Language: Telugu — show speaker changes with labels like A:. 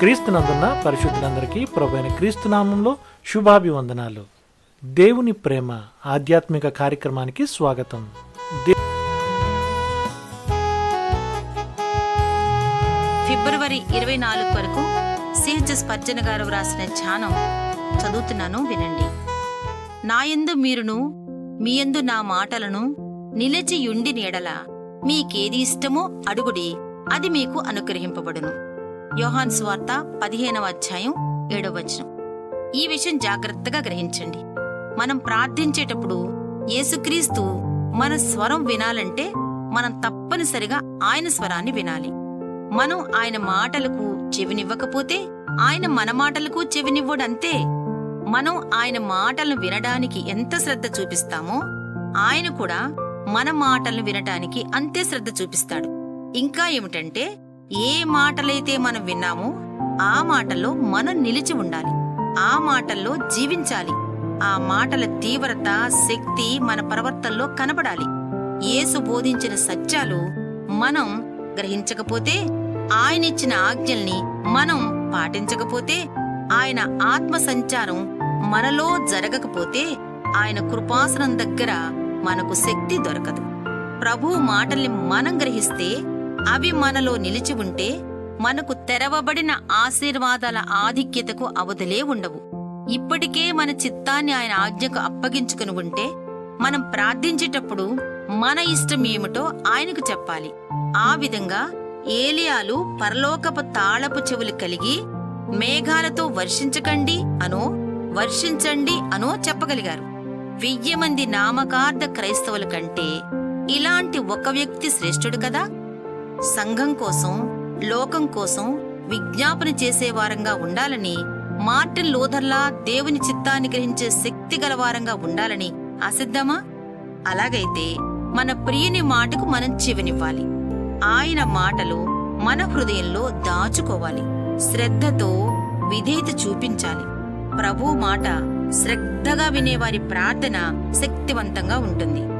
A: క్రీస్తునందున్న పరిశుద్ధులందరికీ ప్రభైన క్రీస్తునామంలో శుభాభివందనాలు. దేవుని ప్రేమ ఆధ్యాత్మిక కార్యక్రమానికి స్వాగతం.
B: ఫిబ్రవరి ఇరవై నాలుగు వరకు సిహెచ్ఎస్ పర్జన గారు వ్రాసిన ధ్యానం చదువుతున్నాను వినండి. నాయందు మీరును మీయందు నా మాటలను నిలిచి యుండి నీడల మీకేది ఇష్టమో అడుగుడి అది మీకు అనుగ్రహింపబడును. యోహాన్ స్వార్త పదిహేనవ అధ్యాయం ఏడవ వచనం. ఈ విషయం జాగ్రత్తగా గ్రహించండి. మనం ప్రార్థించేటప్పుడు యేసుక్రీస్తు మన స్వరం వినాలంటే మనం తప్పనిసరిగా ఆయన స్వరాన్ని వినాలి. మనం ఆయన మాటలకు చెవినివ్వకపోతే ఆయన మన మాటలకు చెవినివ్వడంతే మనం ఆయన మాటలను వినడానికి ఎంత శ్రద్ధ చూపిస్తామో ఆయన కూడా మన మాటలను వినటానికి అంతే శ్రద్ధ చూపిస్తాడు. ఇంకా ఏమిటంటే ఏ మాటలైతే మనం విన్నామో ఆ మాటల్లో మనం నిలిచి ఉండాలి. ఆ మాటల్లో జీవించాలి. ఆ మాటల తీవ్రత శక్తి మన ప్రవర్తనలో కనబడాలి. యేసు బోధించిన సత్యాలు మనం గ్రహించకపోతే ఆయన ఇచ్చిన ఆజ్ఞల్ని మనం పాటించకపోతే ఆయన ఆత్మ సంచారం మనలో జరగకపోతే ఆయన కృపాసనం దగ్గర మనకు శక్తి దొరకదు. ప్రభు మాటల్ని మనం గ్రహిస్తే అవి మనలో నిలిచి ఉంటే మనకు తెరవబడిన ఆశీర్వాదాల ఆధిక్యతకు అవధులే ఉండవు. ఇప్పటికే మన చిత్తాన్ని ఆయన ఆజ్ఞకు అప్పగించుకుని ఉంటే మనం ప్రార్థించేటప్పుడు మన ఇష్టం ఏమిటో ఆయనకు చెప్పాలి. ఆ విధంగా ఏలియాలు పరలోకపు తాళపు చెవులు కలిగి మేఘాలతో వర్షించకండి అనో వర్షించండి అనో చెప్పగలిగారు. వెయ్యి మంది నామకార్థ క్రైస్తవుల కంటే ఇలాంటి ఒక వ్యక్తి శ్రేష్ఠుడు కదా? సంఘం కోసం లోకం కోసం విజ్ఞాపన చేసేవారంగా ఉండాలని మార్టిన్ లూథర్లా దేవుని చిత్తాన్ని గ్రహించే శక్తి గలవారంగా ఉండాలని ఆశిద్దామా? అలాగైతే మన ప్రియుని మాటకు మనం చెవినివ్వాలి. ఆయన మాటలు మన హృదయంలో దాచుకోవాలి. శ్రద్ధతో విధేయత చూపించాలి. ప్రభు మాట శ్రద్ధగా వినేవారి ప్రార్థన శక్తివంతంగా ఉంటుంది.